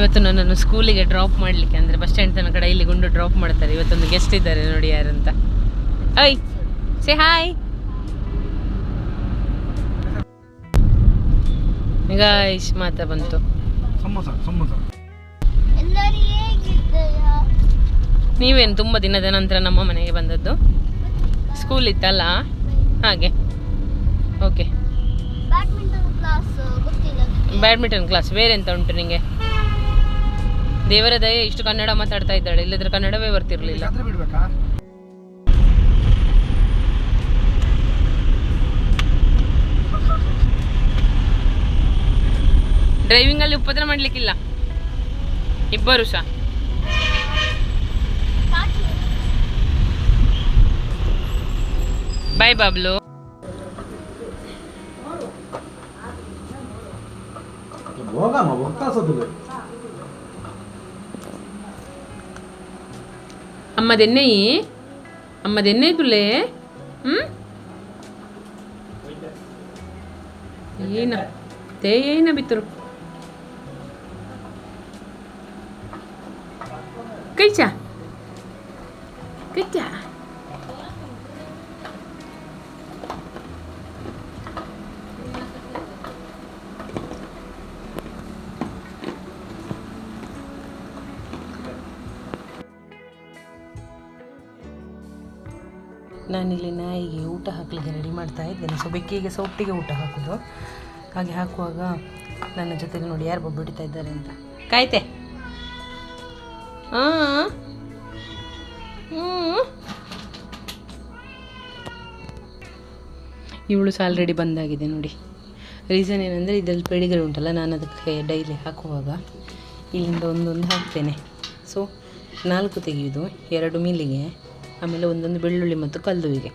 ಇವತ್ತು ನನ್ನನ್ನು ಸ್ಕೂಲಿಗೆ ಡ್ರಾಪ್ ಮಾಡಲಿಕ್ಕೆ ಅಂದರೆ ಬಸ್ ಸ್ಟ್ಯಾಂಡ್ ತನಕ ಡೈಲಿ ಗುಂಡು ಡ್ರಾಪ್ ಮಾಡ್ತಾರೆ. ಇವತ್ತೊಂದು ಗೆಸ್ಟ್ ಇದ್ದಾರೆ ನೋಡಿ ಯಾರಂತ. ಐ ಸೇ ಹಾಯ್ ಈಗ ಇಶ್ ಮಾತಾ ಬಂತು. ನೀವೇನು ತುಂಬ ದಿನದ ನಂತರ ನಮ್ಮ ಮನೆಗೆ ಬಂದದ್ದು? ಸ್ಕೂಲ್ ಇತ್ತಲ್ಲ? ಹಾಗೆ. ಓಕೆ ಬ್ಯಾಡ್ಮಿಂಟನ್ ಕ್ಲಾಸ್ ಬೇರೆ ಎಂತ ಉಂಟು ನಿಂಗೆ? ದೇವರ ದಯೆ ಇಷ್ಟು ಕನ್ನಡ ಮಾತಾಡ್ತಾ ಇದ್ದಾಳೆ. ಇಲ್ಲದ್ರೆ ಕನ್ನಡವೇ ಬರ್ತಿರ್ಲಿಲ್ಲ. ಬಿಡ್ಬೇಕಾ? ಡ್ರೈವಿಂಗ್ ಅಲ್ಲಿ ಉಪದ್ರ ಮಾಡ್ಲಿಕ್ಕಿಲ್ಲ. ಇಬ್ಬರು ಸಹ. ಬಾಯ್ ಬಾಬ್ಲು ಹೋಗಮ್ಮ ಹೋಗ್ತಾ ಅಮ್ಮದೆನ್ನೆಯಿ ಅಮ್ಮದೆನ್ನೆ ತುಲೆ ಹ್ಮ್ ಏನ ತೇ ಏನ ಬಿತ್ತರು ಕೈಚ ನಾನಿಲ್ಲಿ ನಾಯಿಗೆ ಊಟ ಹಾಕಲಿಕ್ಕೆ ರೆಡಿ ಮಾಡ್ತಾ ಇದ್ದೇನೆ. ಸೊ ಬೆಕ್ಕಿಗೆ ಒಟ್ಟಿಗೆ ಊಟ ಹಾಕೋದು. ಹಾಗೆ ಹಾಕುವಾಗ ನನ್ನ ಜೊತೆಗೆ ನೋಡಿ ಯಾರು ಬಿಡ್ತಾ ಇದ್ದಾರೆ ಅಂತ. ಕಾಯ್ತೆ. ಹಾಂ ಇವಳು ಸಹ ಆಲ್ರೆಡಿ ಬಂದಾಗಿದೆ ನೋಡಿ. ರೀಸನ್ ಏನಂದರೆ ಇದರಲ್ಲಿ ಪೆಡಿಗ್ರೆ ಉಂಟಲ್ಲ, ನಾನು ಅದಕ್ಕೆ ಡೈಲಿ ಹಾಕುವಾಗ ಇಲ್ಲಿಂದ ಒಂದೊಂದು ಹಾಕ್ತೇನೆ. ಸೊ ನಾಲ್ಕು ತೆಗೆಯೋದು, ಎರಡು ಮೀಲಿಗೆ. ಆಮೇಲೆ ಒಂದೊಂದು ಬೆಳ್ಳುಳ್ಳಿ ಮತ್ತು ಕಲ್ಲುವಿಗೆ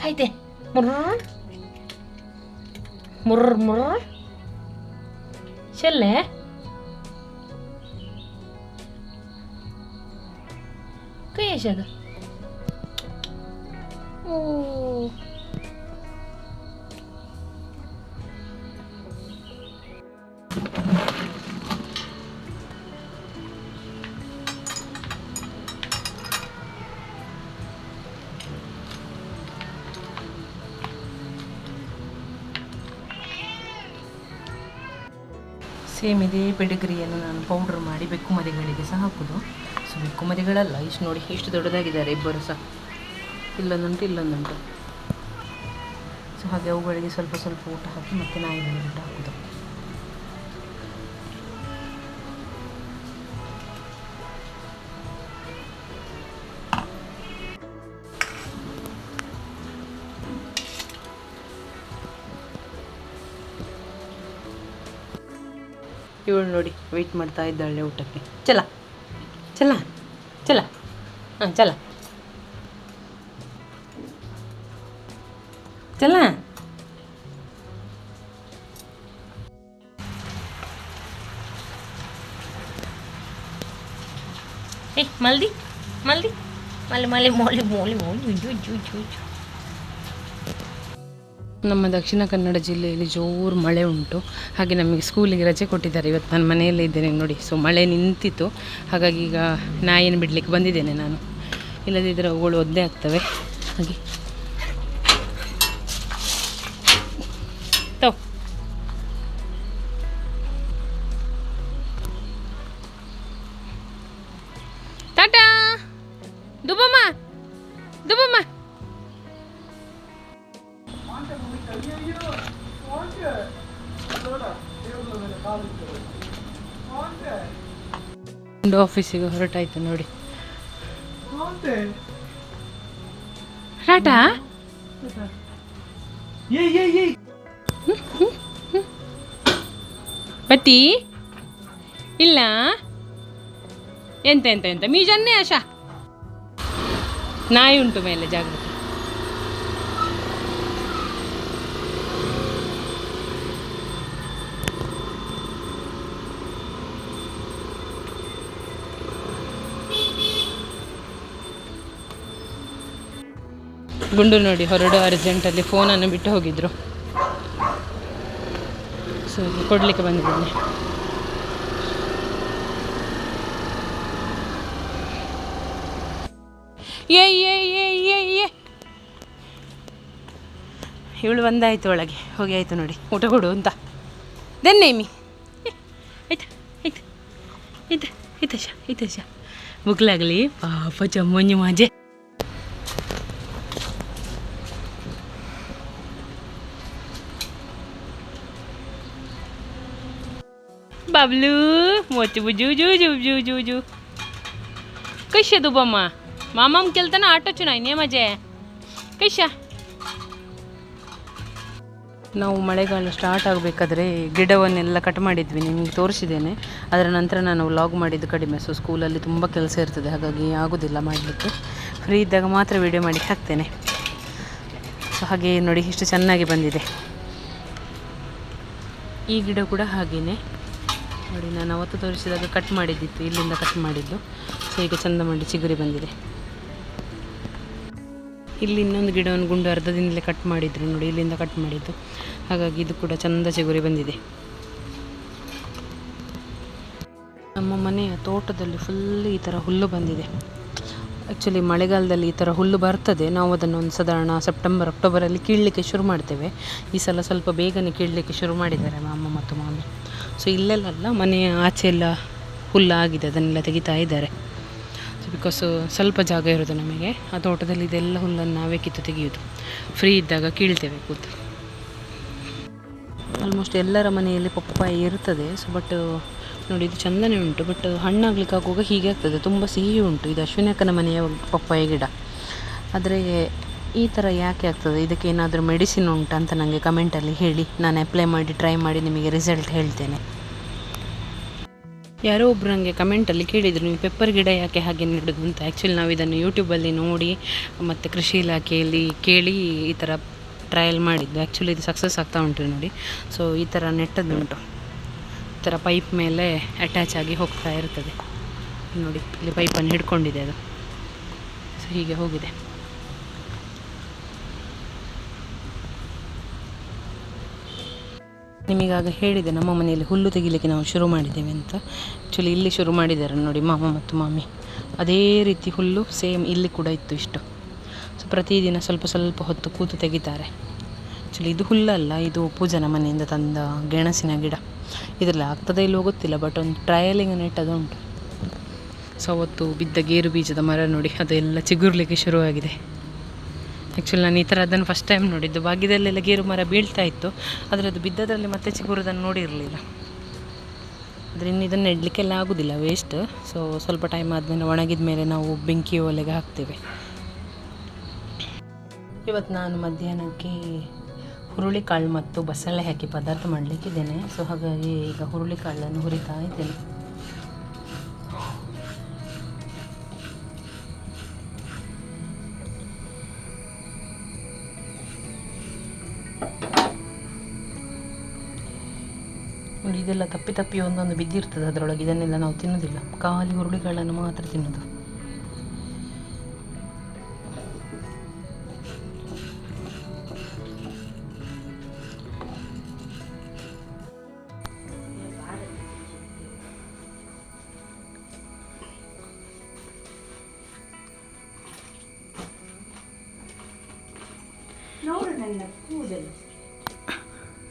ಕಾಯ್ದೆ ಮುರ್ರ್ ಮುರ್ರ್ ಮುರ್ರ್ Chelé? Quem é Jada? ಸೇಮ್ ಇದೇ ಪೆಡಿಗ್ರಿಯನ್ನು ನಾನು ಪೌಡ್ರ್ ಮಾಡಿ ಬೆಕ್ಕು ಮರಿಗಳಿಗೆ ಸಹ ಹಾಕೋದು. ಸೊ, ಬೆಕ್ಕು ಮರಿಗಳಲ್ಲ ಇಷ್ಟು ನೋಡಿ ಎಷ್ಟು ದೊಡ್ಡದಾಗಿದ್ದಾರೆ ಇಬ್ಬರು ಸಹ. ಇಲ್ಲೊಂದುಂಟು ಇಲ್ಲೊಂದುಂಟು. ಸೊ, ಹಾಗೆ ಅವುಗಳಿಗೆ ಸ್ವಲ್ಪ ಸ್ವಲ್ಪ ಊಟ ಹಾಕಿ ಮತ್ತೆ ನಾಯಿಗಳಿಗೆ ಊಟ ಹಾಕೋದು. ಇವಳು ನೋಡಿ ವೆಯ್ಟ್ ಮಾಡ್ತಾ ಇದ್ದಾಳೆ ಊಟಕ್ಕೆ. ಚಲ ಚಲ ಚಲ, ಹಾಂ, ಚಲ. ಚಲ. ಏ, ಮಲ್ದಿ ಮಲ್ದಿ. ಮಲೆ ಮಲೆ ಮೋಲಿ ಮೋಲಿ ಮೋಲಿ ಉಜ್ಜು ಉಜ್ಜು ಉಜ್ಜು ಉಜ್ಜು ನಮ್ಮ ದಕ್ಷಿಣ ಕನ್ನಡ ಜಿಲ್ಲೆಯಲ್ಲಿ ಜೋರು ಮಳೆ ಉಂಟು. ಹಾಗೆ ನಮಗೆ ಸ್ಕೂಲಿಗೆ ರಜೆ ಕೊಟ್ಟಿದ್ದಾರೆ. ಇವತ್ತು ನಾನು ಮನೆಯಲ್ಲೇ ಇದ್ದೇನೆ ನೋಡಿ. ಸೊ ಮಳೆ ನಿಂತಿತ್ತು. ಹಾಗಾಗಿ ಈಗ ನಾಯಿನ ಬಿಡಲಿಕ್ಕೆ ಬಂದಿದ್ದೇನೆ ನಾನು. ಇಲ್ಲದಿದ್ದರೆ ಅವುಗಳು ಒದ್ದೆ ಆಗ್ತವೆ. ಹಾಗೆ. ಒಂದು ಆಫೀಸಿಗೆ ಹೊರಟಾಯ್ತು ನೋಡಿ. ಟಾಟಾ ಬತ್ತಿ ಇಲ್ಲ? ಎಂತ ಎಂತ ಎಂತ? ಮೀಜನ್ನೇ ಆಶಾ? ನಾಯಿ ಉಂಟು ಮೇಲೆ ಜಾಗೃತಿ ಗುಂಡು ನೋಡಿ ಹೊರಡು ಅರ್ಜೆಂಟಲ್ಲಿ ಫೋನನ್ನು ಬಿಟ್ಟು ಹೋಗಿದ್ರು. ಸೊ ಕೊಡಲಿಕ್ಕೆ ಬಂದಿದ್ದೀನಿ. ಏ ಏ ಏ ಏ ಏ. ಇವಳು ಬಂದಾಯ್ತು ಒಳಗೆ. ಹೋಗಿ ಆಯಿತು ನೋಡಿ. ಊಟ ಕೊಡು ಅಂತ. ದೆನ್ನೇಮಿ ಆಯ್ತಾ ಆಯ್ತು. ಆಯ್ತು ಆಯ್ತು ಶಾ ಆಯ್ತು ಶಾ ಮುಗ್ಲಾಗಲಿ. ಪಾಪ ಚಮ್ಮಂಜು ಮಾಜೆ ಬಬ್ಲು ಮೊಚ್ಚು ಬುಜು ಜೂ ಜೂ ಜೂ ಜೂ ಜೂ ಕಶ್ಯದು ದುಬಮ್ಮ మామం కెళ్తాను ಆಟೋ చున్నాయి ನೇ ಮಜೆ ಕೈಶ ನಾವು ಮಳೆಗಾಲ ಸ್ಟಾರ್ಟ್ ಆಗಬೇಕಾದ್ರೆ ಗಿಡವನ್ನೆಲ್ಲ ಕಟ್ ಮಾಡಿದ್ವಿ, ನಿಮಗೆ ತೋರಿಸಿದ್ದೇನೆ. ಅದರ ನಂತರ ನಾನು ವ್ಲಾಗ್ ಮಾಡಿದ್ದು ಕಡಿಮೆ. ಸೊ ಸ್ಕೂಲಲ್ಲಿ ತುಂಬ ಕೆಲಸ ಇರ್ತದೆ, ಹಾಗಾಗಿ ಆಗೋದಿಲ್ಲ ಮಾಡಲಿಕ್ಕೆ. ಫ್ರೀ ಇದ್ದಾಗ ಮಾತ್ರ ವೀಡಿಯೋ ಮಾಡಿ ಹಾಕ್ತೇನೆ. ಸೊ ಹಾಗೆ ನೋಡಿ, ಇಷ್ಟು ಚೆನ್ನಾಗಿ ಬಂದಿದೆ. ಈ ಗಿಡ ಕೂಡ ಹಾಗೆಯೇ ನೋಡಿ, ನಾನು ಅವತ್ತು ತೋರಿಸಿದಾಗ ಕಟ್ ಮಾಡಿದ್ದಿತ್ತು, ಇಲ್ಲಿಂದ ಕಟ್ ಮಾಡಿದ್ದು. ಸೊ ಈಗ ಚಂದ ಮಾಡಿ ಚಿಗುರಿ ಬಂದಿದೆ. ಇಲ್ಲಿ ಇನ್ನೊಂದು ಗಿಡವನ್ನು ಗುಂಡು ಅರ್ಧದಿಂದಲೇ ಕಟ್ ಮಾಡಿದ್ರು ನೋಡಿ, ಇಲ್ಲಿಂದ ಕಟ್ ಮಾಡಿದ್ದು. ಹಾಗಾಗಿ ಇದು ಕೂಡ ಚಂದ ಚಿಗುರಿ ಬಂದಿದೆ. ನಮ್ಮ ಮನೆಯ ತೋಟದಲ್ಲಿ ಫುಲ್ ಈ ಥರ ಹುಲ್ಲು ಬಂದಿದೆ. ಆ್ಯಕ್ಚುಲಿ ಮಳೆಗಾಲದಲ್ಲಿ ಈ ಥರ ಹುಲ್ಲು ಬರ್ತದೆ. ನಾವು ಅದನ್ನು ಒಂದು ಸಾಧಾರಣ ಸೆಪ್ಟೆಂಬರ್ ಅಕ್ಟೋಬರಲ್ಲಿ ಕೀಳಲಿಕ್ಕೆ ಶುರು ಮಾಡ್ತೇವೆ. ಈ ಸಲ ಸ್ವಲ್ಪ ಬೇಗನೆ ಕೀಳಲಿಕ್ಕೆ ಶುರು ಮಾಡಿದ್ದಾರೆ ಮಾಮ ಮತ್ತು ಮಾಮಿ. ಸೊ ಇಲ್ಲೆಲ್ಲ ಮನೆಯ ಆಚೆ ಎಲ್ಲ ಹುಲ್ಲಾಗಿದೆ ಅದನ್ನೆಲ್ಲ ತೆಗಿತಾ ಇದ್ದಾರೆ. ಸೊ ಬಿಕಾಸ್ ಸ್ವಲ್ಪ ಜಾಗ ಇರೋದು ನಮಗೆ, ಆ ತೋಟದಲ್ಲಿ ಇದೆಲ್ಲ ಹುಲ್ಲನ್ನು ನಾವೇ ಕಿತ್ತು ತೆಗೆಯೋದು. ಫ್ರೀ ಇದ್ದಾಗ ಕೀಳ್ತೇವೆ ಕೂತು. ಆಲ್ಮೋಸ್ಟ್ ಎಲ್ಲರ ಮನೆಯಲ್ಲಿ ಪಪ್ಪಾಯಿ ಇರ್ತದೆ ಸೊ ಬಟ್ ನೋಡಿ, ಇದು ಚಂದನೇ ಉಂಟು ಬಟ್ ಹಣ್ಣಾಗ್ಲಿಕ್ಕೆ ಆಗುವಾಗ ಹೀಗೆ ಆಗ್ತದೆ. ತುಂಬ ಸಿಹಿ ಉಂಟು, ಇದು ಅಶ್ವಿನಕ್ಕನ ಮನೆಯ ಪಪ್ಪಾಯಿ ಗಿಡ. ಆದರೆ ಈ ಥರ ಯಾಕೆ ಆಗ್ತದೆ? ಇದಕ್ಕೆ ಏನಾದರೂ ಮೆಡಿಸಿನ್ ಉಂಟಾ ಅಂತ ನನಗೆ ಕಮೆಂಟಲ್ಲಿ ಹೇಳಿ. ನಾನು ಅಪ್ಲೈ ಮಾಡಿ ಟ್ರೈ ಮಾಡಿ ನಿಮಗೆ ರಿಸಲ್ಟ್ ಹೇಳ್ತೇನೆ. ಯಾರೋ ಒಬ್ರು ನನಗೆ ಕಮೆಂಟಲ್ಲಿ ಕೇಳಿದರು, ನೀವು ಪೆಪ್ಪರ್ ಗಿಡ ಯಾಕೆ ಹಾಗೆ ನೆಡೋದು? ಅಂತ. ಆ್ಯಕ್ಚುಲಿ ನಾವು ಇದನ್ನು ಯೂಟ್ಯೂಬಲ್ಲಿ ನೋಡಿ, ಮತ್ತು ಕೃಷಿ ಇಲಾಖೆಯಲ್ಲಿ ಕೇಳಿ ಈ ಥರ ಟ್ರಯಲ್ ಮಾಡಿದ್ದು. ಆ್ಯಕ್ಚುಲಿ ಇದು ಸಕ್ಸಸ್ ಆಗ್ತಾ ಉಂಟು ನೋಡಿ. ಸೊ ಈ ಥರ ನೆಟ್ಟದ್ದುಂಟು ಈ ಥರ ಪೈಪ್ ಮೇಲೆ ಅಟ್ಯಾಚ್ ಆಗಿ ಹೋಗ್ತಾ ಇರ್ತದೆ. ನೋಡಿ, ಇಲ್ಲಿ ಪೈಪನ್ನು ಹಿಡ್ಕೊಂಡಿದೆ ಅದು. ಸೊ ಹೀಗೆ ಹೋಗಿದೆ. ನಿಮಗಾಗ ಹೇಳಿದೆ, ನಮ್ಮ ಮನೆಯಲ್ಲಿ ಹುಲ್ಲು ತೆಗಿಲಿಕ್ಕೆ ನಾವು ಶುರು ಮಾಡಿದ್ದೇವೆ ಅಂತ. ಆ್ಯಕ್ಚುಲಿ ಇಲ್ಲಿ ಶುರು ಮಾಡಿದ್ದಾರೆ ನೋಡಿ ಮಾಮ ಮತ್ತು ಮಾಮಿ. ಅದೇ ರೀತಿ ಹುಲ್ಲು ಸೇಮ್ ಇಲ್ಲಿ ಕೂಡ ಇತ್ತು ಇಷ್ಟು. ಸೊ ಪ್ರತಿದಿನ ಸ್ವಲ್ಪ ಸ್ವಲ್ಪ ಹೊತ್ತು ಕೂತು ತೆಗಿತಾರೆ. ಆ್ಯಕ್ಚುಲಿ ಇದು ಹುಲ್ಲಲ್ಲ, ಇದು ಪೂಜನ ಮನೆಯಿಂದ ತಂದ ಗೆಣಸಿನ ಗಿಡ. ಇದರಲ್ಲಿ ಆಗ್ತದೆ ಇಲ್ಲವೋ ಗೊತ್ತಿಲ್ಲ ಬಟ್ ಒಂದು ಟ್ರಯಲಿಂಗ್ ನೆಟ್ಟದು ಉಂಟು ಸೊ ಅವತ್ತು ಬಿದ್ದ ಗೇರು ಬೀಜದ ಮರ ನೋಡಿ, ಅದೆಲ್ಲ ಚಿಗುರ್ಲಿಕ್ಕೆ ಶುರುವಾಗಿದೆ. ಆ್ಯಕ್ಚುಲಿ ನಾನು ಈ ಥರ ಅದನ್ನು ಫಸ್ಟ್ ಟೈಮ್ ನೋಡಿದ್ದು. ಭಾಗ್ಯದಲ್ಲೆಲ್ಲ ಗೇರು ಮರ ಬೀಳ್ತಾ ಇತ್ತು. ಆದರೆ ಅದು ಬಿದ್ದದರಲ್ಲಿ ಮತ್ತೆ ಚಿಗುರೋದನ್ನು ನೋಡಿರಲಿಲ್ಲ. ಆದರೆ ಇನ್ನು ಇದನ್ನು ನೆಡಲಿಕ್ಕೆಲ್ಲ ಆಗೋದಿಲ್ಲ ವೇಸ್ಟ್ ಸೊ ಸ್ವಲ್ಪ ಟೈಮ್ ಆದಮೇಲೆ ಒಣಗಿದ ಮೇಲೆ ನಾವು ಬೆಂಕಿ ಒಲೆಗೆ ಹಾಕ್ತೇವೆ. ಇವತ್ತು ನಾನು ಮಧ್ಯಾಹ್ನಕ್ಕೆ ಹುರುಳಿಕಾಳು ಮತ್ತು ಬಸಳೆ ಹಾಕಿ ಪದಾರ್ಥ ಮಾಡಲಿಕ್ಕಿದ್ದೇನೆ. ಸೊ ಹಾಗಾಗಿ ಈಗ ಹುರುಳಿಕಾಳನ್ನು ಹುರಿತಾ ಇದ್ದೇನೆ. ಇದೆಲ್ಲ ತಪ್ಪಿ ತಪ್ಪಿ ಒಂದೊಂದು ಬಿದ್ದಿರ್ತದೆ ಅದರೊಳಗೆ. ಇದನ್ನೆಲ್ಲ ನಾವು ತಿನ್ನೋದಿಲ್ಲ. ಖಾಲಿ ಹುರುಳಿಗಳನ್ನು ಮಾತ್ರ ತಿನ್ನೋದು.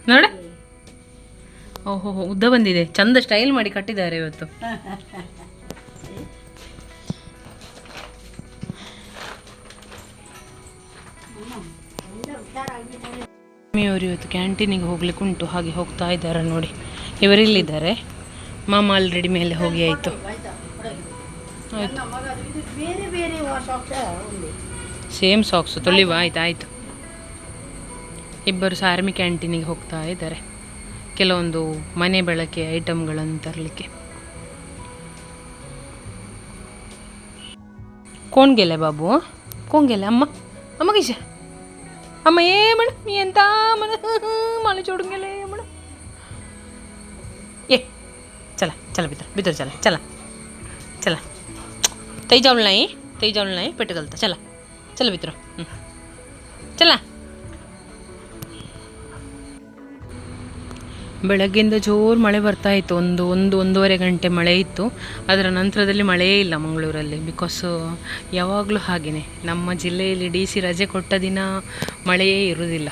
ನೋಡ ಓಹೋ ಉದ್ದ ಬಂದಿದೆ. ಚಂದ ಸ್ಟೈಲ್ ಮಾಡಿ ಕಟ್ಟಿದ್ದಾರೆ ಇವತ್ತು. ಅವರು ಇವತ್ತು ಕ್ಯಾಂಟೀನಿಗೆ ಹೋಗ್ಲಿಕ್ಕೆ ಉಂಟು. ಹಾಗೆ ಹೋಗ್ತಾ ಇದ್ದಾರೆ ನೋಡಿ. ಇವರಿಲ್ಲಿದ್ದಾರೆ ಮಾಮ ಆಲ್ರೆಡಿ ಮೇಲೆ ಹೋಗಿ ಆಯಿತು. ಸೇಮ್ ಸಾಕ್ಸು ತೊಳಿವ. ಆಯ್ತು, ಆಯಿತು. ಇಬ್ಬರು ಸಾರ್ಮಿ ಕ್ಯಾಂಟೀನಿಗೆ ಹೋಗ್ತಾ ಇದ್ದಾರೆ. ಕೆಲವೊಂದು ಮನೆ ಬಳಕೆ ಐಟಮ್ಗಳನ್ನು ತರಲಿಕ್ಕೆ. ಕೋಣ್ಗೆಲೆ ಬಾಬು, ಕೋಣ್ಗೆಲೆ ಅಮ್ಮ ಅಮ್ಮ ಗಿಶ. ಅಮ್ಮ, ಏ ಮೇಡಮ್ ಎಂತ ಮನ ಮಳೆ ಚೋಡಂಗೆಲೆ ಮೇಡಮ್ ಏ, ಚಲ ಚಲ ಬಿತ್ತರ ಬಿತ್ತರ ಚಲ ಚಲ ಚಲ. ತೈಜಾವಳ ನಾಯಿ ತೈಜಾವಳ್ ನಾಯಿ, ಪೆಟ್ಟು ಚಲ ಚಲ ಬಿತ್ತರ ಹ್ಞೂ ಚಲ. ಬೆಳಗ್ಗೆಯಿಂದ ಜೋರು ಮಳೆ ಬರ್ತಾ ಇತ್ತು. ಒಂದು ಒಂದು, ಒಂದೂವರೆ ಗಂಟೆ ಮಳೆ ಇತ್ತು. ಅದರ ನಂತರದಲ್ಲಿ ಮಳೆಯೇ ಇಲ್ಲ ಮಂಗಳೂರಲ್ಲಿ. ಬಿಕಾಸ್ ಯಾವಾಗಲೂ ಹಾಗೆಯೇ ನಮ್ಮ ಜಿಲ್ಲೆಯಲ್ಲಿ ಡಿ ಸಿ ರಜೆ ಕೊಟ್ಟ ದಿನ ಮಳೆಯೇ ಇರುವುದಿಲ್ಲ.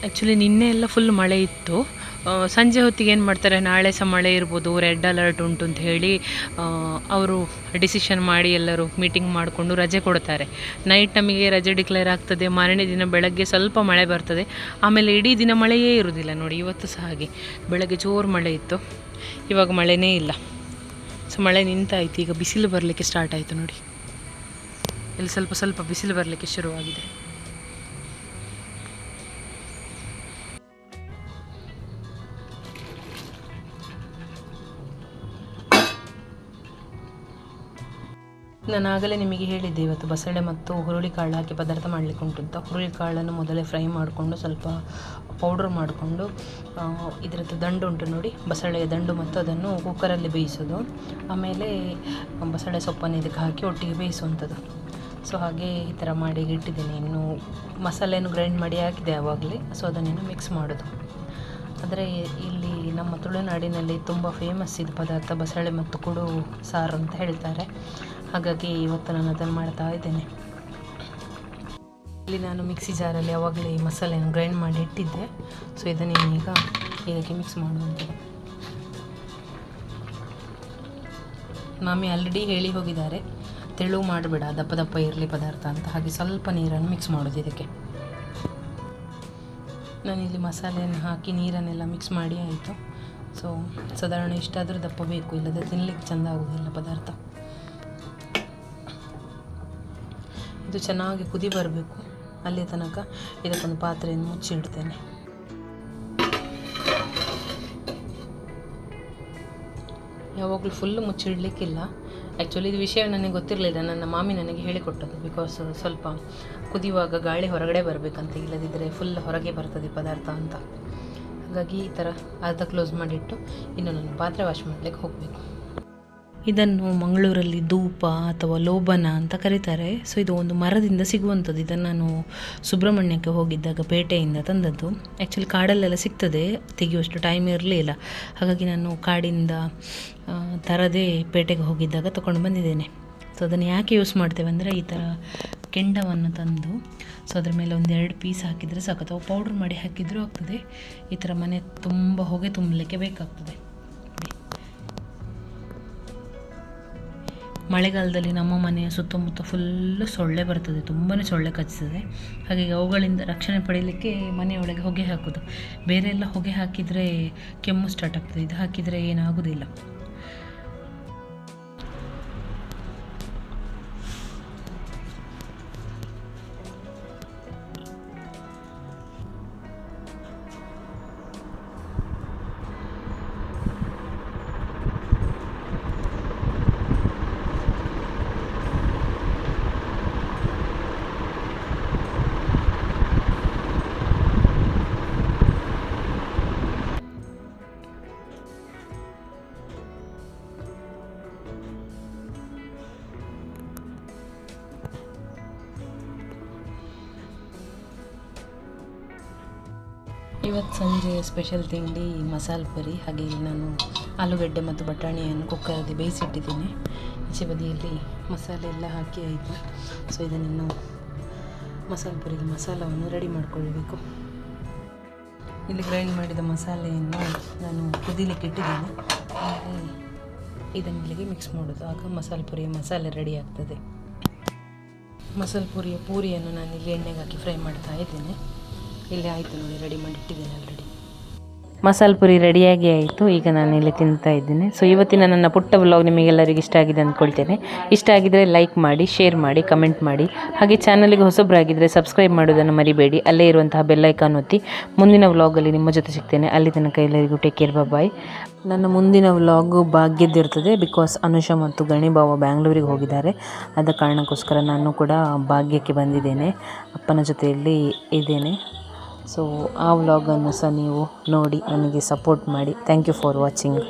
ಆ್ಯಕ್ಚುಲಿ ನಿನ್ನೆ ಎಲ್ಲ ಫುಲ್ ಮಳೆ ಇತ್ತು. ಸಂಜೆ ಹೊತ್ತಿಗೆ ಏನು ಮಾಡ್ತಾರೆ? ನಾಳೆ ಸಹ ಮಳೆ ಇರ್ಬೋದು, ರೆಡ್ ಅಲರ್ಟ್ ಉಂಟು ಅಂತ ಹೇಳಿ ಅವರು ಡಿಸಿಷನ್ ಮಾಡಿ ಎಲ್ಲರೂ ಮೀಟಿಂಗ್ ಮಾಡಿಕೊಂಡು ರಜೆ ಕೊಡ್ತಾರೆ. ನೈಟ್ ನಮಗೆ ರಜೆ ಡಿಕ್ಲೇರ್ ಆಗ್ತದೆ. ಮಾರನೇ ದಿನ ಬೆಳಗ್ಗೆ ಸ್ವಲ್ಪ ಮಳೆ ಬರ್ತದೆ. ಆಮೇಲೆ ಇಡೀ ದಿನ ಮಳೆಯೇ ಇರುವುದಿಲ್ಲ ನೋಡಿ, ಇವತ್ತು ಸಹ ಹಾಗೆ. ಬೆಳಗ್ಗೆ ಜೋರು ಮಳೆ ಇತ್ತು. ಇವಾಗ ಮಳೆನೇ ಇಲ್ಲ. ಸೊ ಮಳೆ ನಿಂತಾಯಿತು. ಈಗ ಬಿಸಿಲು ಬರಲಿಕ್ಕೆ ಸ್ಟಾರ್ಟ್ ಆಯಿತು ನೋಡಿ. ಇಲ್ಲಿ ಸ್ವಲ್ಪ ಸ್ವಲ್ಪ ಬಿಸಿಲು ಬರಲಿಕ್ಕೆ ಶುರುವಾಗಿದೆ. ನಾನು ಆಗಲೇ ನಿಮಗೆ ಹೇಳಿದ್ದೆ, ಇವತ್ತು ಬಸಳೆ ಮತ್ತು ಹುರುಳಿಕಾಳು ಹಾಕಿ ಪದಾರ್ಥ ಮಾಡಲಿಕ್ಕೆ ಉಂಟು ಅಂತ ಹುರುಳಿಕಾಳನ್ನು ಮೊದಲೇ ಫ್ರೈ ಮಾಡಿಕೊಂಡು ಸ್ವಲ್ಪ ಪೌಡ್ರ್ ಮಾಡಿಕೊಂಡು ಇದರದ್ದು ದಂಡು ಉಂಟು ನೋಡಿ, ಬಸಳೆಯ ದಂಡು ಮತ್ತು ಅದನ್ನು ಕುಕ್ಕರಲ್ಲಿ ಬೇಯಿಸೋದು. ಆಮೇಲೆ ಬಸಳೆ ಸೊಪ್ಪನ್ನು ಇದಕ್ಕೆ ಹಾಕಿ ಒಟ್ಟಿಗೆ ಬೇಯಿಸುವಂಥದ್ದು. ಸೊ ಹಾಗೆ ಈ ಥರ ಮಾಡಿ ಇಟ್ಟಿದ್ದೀನಿ. ಇನ್ನು ಮಸಾಲೆಯನ್ನು ಗ್ರೈಂಡ್ ಮಾಡಿ ಹಾಕಿದೆ ಆವಾಗಲೇ. ಸೊ ಅದನ್ನೇನು ಮಿಕ್ಸ್ ಮಾಡೋದು. ಆದರೆ ಇಲ್ಲಿ ನಮ್ಮ ತುಳುನಾಡಿನಲ್ಲಿ ತುಂಬ ಫೇಮಸ್ ಇದು ಪದಾರ್ಥ ಬಸಳೆ ಮತ್ತು ಕುಡು ಸಾರು ಅಂತ ಹೇಳ್ತಾರೆ. ಹಾಗಾಗಿ ಇವತ್ತು ನಾನು ಅದನ್ನು ಮಾಡ್ತಾ ಇದ್ದೇನೆ. ಇಲ್ಲಿ ನಾನು ಮಿಕ್ಸಿ ಜಾರಲ್ಲಿ ಯಾವಾಗಲೇ ಈ ಮಸಾಲೆಯನ್ನು ಗ್ರೈಂಡ್ ಮಾಡಿ ಇಟ್ಟಿದ್ದೆ. ಸೊ ಇದನ್ನು ಈಗ ಇದಕ್ಕೆ ಮಿಕ್ಸ್ ಮಾಡುವಂಥದ್ದು ಮಾಮಿ ಆಲ್ರೆಡಿ ಹೇಳಿ ಹೋಗಿದ್ದಾರೆ. ತೆಳು ಮಾಡಬೇಡ, ದಪ್ಪ ದಪ್ಪ ಇರಲಿ ಪದಾರ್ಥ ಅಂತ. ಹಾಗೆ ಸ್ವಲ್ಪ ನೀರನ್ನು ಮಿಕ್ಸ್ ಮಾಡೋದು ಇದಕ್ಕೆ. ನಾನಿಲ್ಲಿ ಮಸಾಲೆಯನ್ನು ಹಾಕಿ ನೀರನ್ನೆಲ್ಲ ಮಿಕ್ಸ್ ಮಾಡಿ ಆಯಿತು. ಸೊ ಸಾಧಾರಣ ಇಷ್ಟಾದರೂ ದಪ್ಪ ಬೇಕು ಇಲ್ಲದೆ ತಿನ್ನಲಿಕ್ಕೆ ಚೆಂದ ಆಗೋದಿಲ್ಲ ಪದಾರ್ಥ. ಇದು ಚೆನ್ನಾಗಿ ಕುದಿ ಬರಬೇಕು. ಅಲ್ಲಿ ತನಕ ಇದಕ್ಕೊಂದು ಪಾತ್ರೆಯನ್ನು ಮುಚ್ಚಿಡ್ತೇನೆ ಯಾವಾಗಲೂ ಫುಲ್ಲು ಮುಚ್ಚಿಡಲಿಕ್ಕಿಲ್ಲ ಆ್ಯಕ್ಚುಲಿ ಇದು ವಿಷಯ ನನಗೆ ಗೊತ್ತಿರಲಿಲ್ಲ. ನನ್ನ ಮಾಮಿ ನನಗೆ ಹೇಳಿಕೊಟ್ಟದ್ದು ಬಿಕಾಸ್ ಸ್ವಲ್ಪ ಕುದಿಯುವಾಗ ಗಾಳಿ ಹೊರಗಡೆ ಬರಬೇಕಂತ ಇಲ್ಲದಿದ್ದರೆ ಫುಲ್ ಹೊರಗೆ ಬರ್ತದೆ ಪದಾರ್ಥ ಅಂತ. ಹಾಗಾಗಿ ಈ ಥರ ಅರ್ಧ ಕ್ಲೋಸ್ ಮಾಡಿಟ್ಟು ಇನ್ನು ನಾನು ಪಾತ್ರೆ ವಾಶ್ ಮಾಡಲಿಕ್ಕೆ ಹೋಗಬೇಕು. ಇದನ್ನು ಮಂಗಳೂರಲ್ಲಿ ಧೂಪ ಅಥವಾ ಲೋಬನ ಅಂತ ಕರೀತಾರೆ. ಸೊ ಇದು ಒಂದು ಮರದಿಂದ ಸಿಗುವಂಥದ್ದು. ಇದನ್ನು ನಾನು ಸುಬ್ರಹ್ಮಣ್ಯಕ್ಕೆ ಹೋಗಿದ್ದಾಗ ಪೇಟೆಯಿಂದ ತಂದದ್ದು. ಆ್ಯಕ್ಚುಲಿ ಕಾಡಲ್ಲೆಲ್ಲ ಸಿಗ್ತದೆ. ತೆಗೆಯುವಷ್ಟು ಟೈಮ್ ಇರಲಿಲ್ಲ. ಹಾಗಾಗಿ ನಾನು ಕಾಡಿಂದ ತರದೇ ಪೇಟೆಗೆ ಹೋಗಿದ್ದಾಗ ತೊಗೊಂಡು ಬಂದಿದ್ದೇನೆ. ಸೊ ಅದನ್ನು ಯಾಕೆ ಯೂಸ್ ಮಾಡ್ತೇವೆ ಅಂದರೆ ಈ ಥರ ಕೆಂಡವನ್ನು ತಂದು ಸೊ ಅದ್ರ ಮೇಲೆ ಒಂದೆರಡು ಪೀಸ್ ಹಾಕಿದರೆ ಸಾಕು. ಅಥವಾ ಪೌಡ್ರ್ ಮಾಡಿ ಹಾಕಿದರೂ ಆಗ್ತದೆ. ಈ ಥರ ಮನೆ ತುಂಬ ಹೊಗೆ ತುಂಬಲಿಕ್ಕೆ ಬೇಕಾಗ್ತದೆ. ಮಳೆಗಾಲದಲ್ಲಿ ನಮ್ಮ ಮನೆಯ ಸುತ್ತಮುತ್ತ ಫುಲ್ಲು ಸೊಳ್ಳೆ ಬರ್ತದೆ ತುಂಬಾ ಸೊಳ್ಳೆ ಕಚ್ತದೆ ಹಾಗಾಗಿ ಅವುಗಳಿಂದ ರಕ್ಷಣೆ ಪಡೀಲಿಕ್ಕೆ ಮನೆಯೊಳಗೆ ಹೊಗೆ ಹಾಕೋದು ಬೇರೆ ಎಲ್ಲ ಹೊಗೆ ಹಾಕಿದರೆ ಕೆಮ್ಮು ಸ್ಟಾರ್ಟ್ ಆಗ್ತದೆ. ಇದು ಹಾಕಿದರೆ ಏನಾಗೋದಿಲ್ಲ. ಇವತ್ತು ಸಂಜೆ ಸ್ಪೆಷಲ್ ತಿಂಡಿ, ಮಸಾಲೆ ಪರಿ, ಹಾಗೆ ನಾನು ಆಲೂಗಡ್ಡೆ ಮತ್ತು ಬಟಾಣಿಯನ್ನು ಕುಕ್ಕರಲ್ಲಿ ಬೇಯಿಸಿಟ್ಟಿದ್ದೀನಿ. ಈಚೆ ಬದಿಯಲ್ಲಿ ಮಸಾಲೆ ಎಲ್ಲ ಹಾಕಿ ಆಯಿತು. ಸೊ ಇದನ್ನು ಮಸಾಲೆ ಪುರಿಗೆ ಮಸಾಲವನ್ನು ರೆಡಿ ಮಾಡಿಕೊಳ್ಬೇಕು. ಇಲ್ಲಿ ಗ್ರೈಂಡ್ ಮಾಡಿದ ಮಸಾಲೆಯನ್ನು ನಾನು ಕುದಿಲಿಕ್ಕೆ ಇಟ್ಟಿದ್ದೀನಿ. ಹಾಗೆ ಇದನ್ನ ಇಲ್ಲಿಗೆ ಮಿಕ್ಸ್ ಮಾಡೋದು. ಆಗ ಮಸಾಲೆ ಪುರಿಯ ಮಸಾಲೆ ರೆಡಿ ಆಗ್ತದೆ. ಮಸಾಲೆ ಪುರಿಯ ಪೂರಿಯನ್ನು ನಾನು ಇಲ್ಲಿ ಎಣ್ಣೆಗೆ ಹಾಕಿ ಫ್ರೈ ಮಾಡ್ತಾ ಇದ್ದೇನೆ. ಇಲ್ಲಿ ಆಯಿತು ನೋಡಿ ರೆಡಿ ಮಾಡಿ ಇಟ್ಟಿದ್ದೇನೆ ಆಲ್ರೆಡಿ ಮಸಾಲೆ ಪುರಿ ರೆಡಿಯಾಗಿ ಆಯಿತು. ಈಗ ನಾನು ಇಲ್ಲಿ ತಿಂತಾ ಇದ್ದೀನಿ. ಸೊ ಇವತ್ತಿನ ನನ್ನ ಪುಟ್ಟ ವ್ಲಾಗ್ ನಿಮಗೆಲ್ಲರಿಗೂ ಇಷ್ಟ ಆಗಿದೆ ಅಂದ್ಕೊಳ್ತೇನೆ. ಇಷ್ಟ ಆಗಿದರೆ ಲೈಕ್ ಮಾಡಿ ಶೇರ್ ಮಾಡಿ ಕಮೆಂಟ್ ಮಾಡಿ. ಹಾಗೆ ಚಾನಲಿಗೆ ಹೊಸೊಬ್ಬರಾಗಿದ್ದರೆ ಸಬ್ಸ್ಕ್ರೈಬ್ ಮಾಡೋದನ್ನು ಮರಿಬೇಡಿ. ಅಲ್ಲೇ ಇರುವಂತಹ ಬೆಲ್ಲೈಕಾನ್ ಒತ್ತಿ ಮುಂದಿನ ವ್ಲಾಗಲ್ಲಿ ನಿಮ್ಮ ಜೊತೆ ಸಿಗ್ತೇನೆ. ಅಲ್ಲಿ ತನಕ ಎಲ್ಲರಿಗೂ ಟೇಕ್ ಕೇರ್ ಬಾಯ್ ನನ್ನ ಮುಂದಿನ ವ್ಲಾಗು ಭಾಗ್ಯದ್ದಿರ್ತದೆ ಬಿಕಾಸ್ ಅನುಷಾ ಮತ್ತು ಗಣಿಬಾವ ಬ್ಯಾಂಗ್ಳೂರಿಗೆ ಹೋಗಿದ್ದಾರೆ. ಆದ ಕಾರಣಕ್ಕೋಸ್ಕರ ನಾನು ಕೂಡ ಭಾಗ್ಯಕ್ಕೆ ಬಂದಿದ್ದೇನೆ. ಅಪ್ಪನ ಜೊತೆಯಲ್ಲಿ ಇದ್ದೇನೆ. ಸೊ ಆ ವ್ಲಾಗನ್ನು ಸಹ ನೀವು ನೋಡಿ ನನಗೆ ಸಪೋರ್ಟ್ ಮಾಡಿ. Thank you for watching